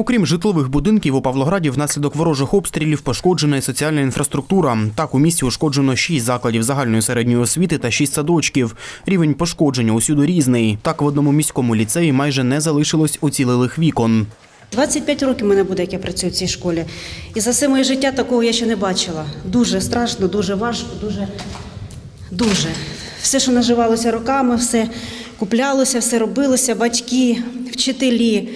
Окрім житлових будинків, у Павлограді внаслідок ворожих обстрілів пошкоджена і соціальна інфраструктура. Так, у місті ушкоджено 6 закладів загальної середньої освіти та 6 садочків. Рівень пошкодження усюди різний. Так, в одному міському ліцеї майже не залишилось уцілелих вікон. 25 років мене буде, як я працюю в цій школі. І за все моє життя такого я ще не бачила. Дуже страшно, дуже важко, дуже, дуже. Все, що наживалося роками, все куплялося, все робилося, батьки, вчителі,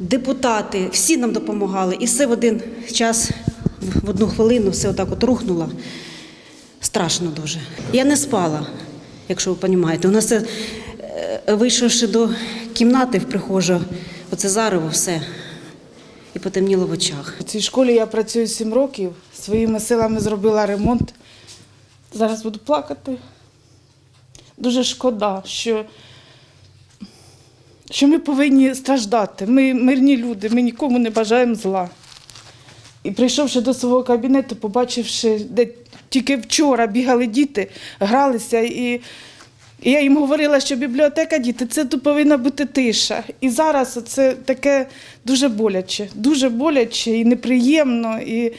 депутати, всі нам допомагали. І все в один час, в одну хвилину, все отак от рухнуло. Страшно дуже. Я не спала, якщо ви розумієте. У нас це, е, вийшовши до кімнати в прихожу, оце зарево все. І потемніло в очах. У цій школі я працюю 7 років, своїми силами зробила ремонт. Зараз буду плакати. Дуже шкода, що, що ми повинні страждати. Ми мирні люди, ми нікому не бажаємо зла. І прийшовши до свого кабінету, побачивши, де тільки вчора бігали діти, гралися, і, і я їм говорила, що бібліотека діти, це тут повинна бути тиша. І зараз це таке дуже боляче, дуже боляче і неприємно. І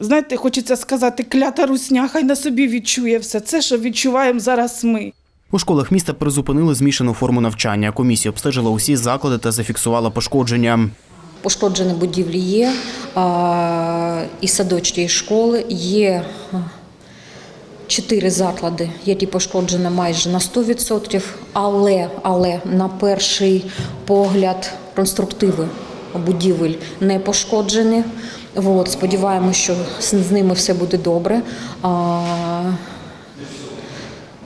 знаєте, хочеться сказати, клята русня, хай на собі відчує все це, що відчуваємо зараз ми. У школах міста призупинили змішану форму навчання. Комісія обстежила усі заклади та зафіксувала пошкодження. Пошкоджені будівлі є, і садочки, і школи. Є чотири заклади, які пошкоджені майже на 100%, але, але на перший погляд конструктиви будівель не пошкоджені. От, сподіваємося, що з ними все буде добре.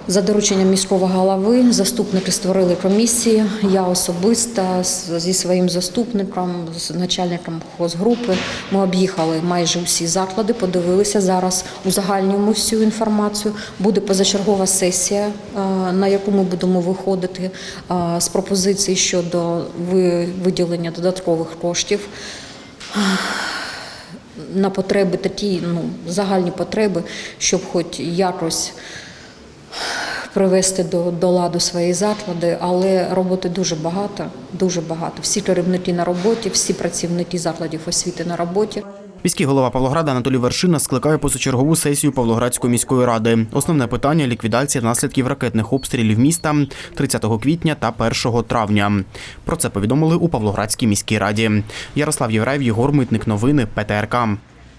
За дорученням міського голови заступники створили комісії. Я особисто зі своїм заступником, з начальником хозгрупи. Ми об'їхали майже усі заклади, подивилися зараз, узагальнюємо всю інформацію. Буде позачергова сесія, е, на яку ми будемо виходити е, з пропозицій щодо виділення додаткових коштів на потреби такі, ну, загальні потреби, щоб хоч якось привести до, до ладу свої заклади, але роботи дуже багато, дуже багато. Всі керівники на роботі, всі працівники закладів освіти на роботі. Міський голова Павлограда Анатолій Вершина скликає позачергову сесію Павлоградської міської ради. Основне питання ліквідація наслідків ракетних обстрілів міста 30 квітня та 1 травня. Про це повідомили у Павлоградській міській раді. Ярослав Євраєв, Єгор Митник. Новини ПТРК.